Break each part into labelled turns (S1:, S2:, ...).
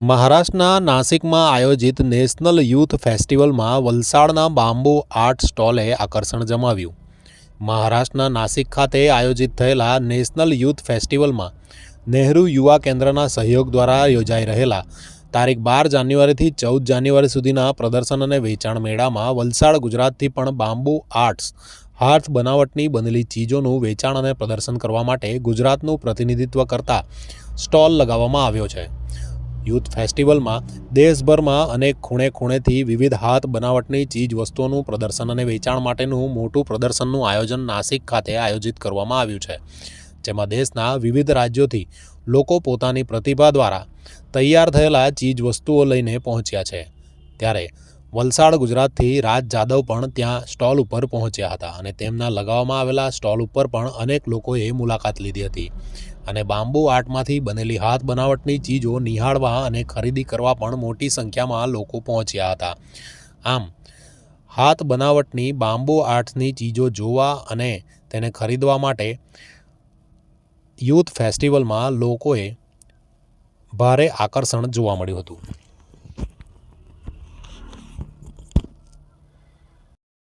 S1: મહારાષ્ટ્રના નાસિકમાં આયોજિત national youth ફેસ્ટિવલમાં વલસાડના બાંબુ આર્ટ સ્ટોલે આકર્ષણ જમાવ્યું. મહારાષ્ટ્રના નાસિક ખાતે આયોજિત થયેલા નેશનલ યુથ ફેસ્ટિવલમાં નહેરુ યુવા કેન્દ્રના સહયોગ દ્વારા યોજાઈ રહેલા તારીખ બાર જાન્યુઆરીથી ચૌદ જાન્યુઆરી સુધીના પ્રદર્શન અને વેચાણ મેળામાં વલસાડ ગુજરાતથી પણ બાંબુ આર્ટ્સ હાથ બનાવટની બનેલી ચીજોનું વેચાણ અને પ્રદર્શન કરવા માટે ગુજરાતનું પ્રતિનિધિત્વ કરતા સ્ટોલ લગાવવામાં આવ્યો છે. યુથ ફેસ્ટિવલમાં દેશભરમાં અનેક ખૂણે ખૂણેથી વિવિધ હાથ બનાવટની ચીજ વસ્તુઓનું પ્રદર્શન અને વેચાણ માટેનું મોટું પ્રદર્શનનું આયોજન નાસિક ખાતે આયોજિત કરવામાં આવ્યું છે. જેમાં દેશના વિવિધ રાજ્યોથી લોકો પોતાની પ્રતિભા દ્વારા તૈયાર થયેલા ચીજ વસ્તુઓ લઈને પહોંચ્યા છે. ત્યારે વલસાડ ગુજરાતથી રાજ જાદવ પણ ત્યાં સ્ટોલ ઉપર પહોંચ્યા હતા અને તેમના લગાવવામાં આવેલા સ્ટોલ ઉપર પણ અનેક લોકોએ મુલાકાત લીધી હતી. અને બાંબુ આર્ટમાંથી બનેલી હાથ બનાવટની ચીજો નિહાળવા અને ખરીદી કરવા પણ મોટી સંખ્યામાં લોકો પહોંચ્યા હતા. આમ, હાથ બનાવટની બાંબુ આર્ટ્સની ચીજો જોવા અને તેને ખરીદવા માટે યુથ ફેસ્ટિવલમાં લોકોએ ભારે આકર્ષણ જોવા મળ્યું હતું.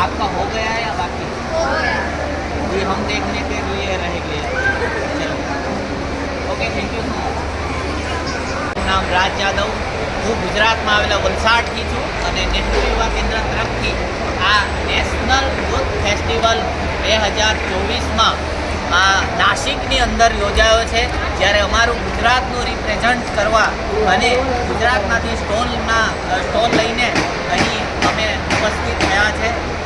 S2: आपका हो गया है या बाकी ये हम देखने के लिए रह गए चलो okay thank you so much નામ રાજ જાદવ હું ગુજરાતમાં આવેલા વલસાડથી છું અને નહેરુ યુવા કેન્દ્ર તરફથી આ નેશનલ યુથ ફેસ્ટિવલ બે હજાર ચોવીસમાં આ નાસિકની અંદર યોજાયો છે જ્યારે અમારું ગુજરાતનું રિપ્રેઝન્ટ કરવા અને ગુજરાતમાંથી સ્ટોલના સ્ટોલ લઈને અહીં અમે ઉપસ્થિત થયા છે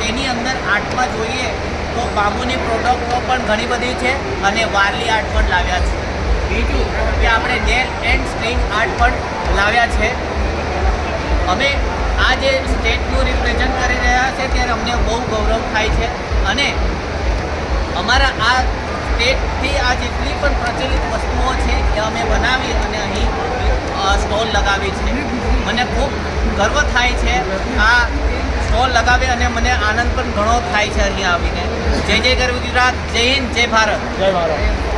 S2: તેની અંદર આર્ટમાં જોઈએ તો બાબુની પ્રોડક્ટો પણ ઘણી બધી છે અને વારલી આર્ટ પણ લાવ્યા છે. બીજું કે આપણે નેલ એન્ડ સ્ટ્રીંગ આર્ટ પણ લાવ્યા છે. અમે આ જે સ્ટેટનું રિપ્રેઝન્ટ કરી રહ્યા છે ત્યારે અમને બહુ ગૌરવ થાય છે અને અમારા આ સ્ટેટથી આ જેટલી પણ પ્રચલિત વસ્તુઓ છે એ અમે બનાવી અને અહીં સ્ટોલ લગાવી છે. મને ખૂબ ગર્વ થાય છે આ સ્ટોલ લગાવી અને મને આનંદ પણ ઘણો થાય છે અહીં આવીને. જય જય ગરવી ગુજરાત, જય હિન્દ, જય ભારત.
S3: જય ભારત.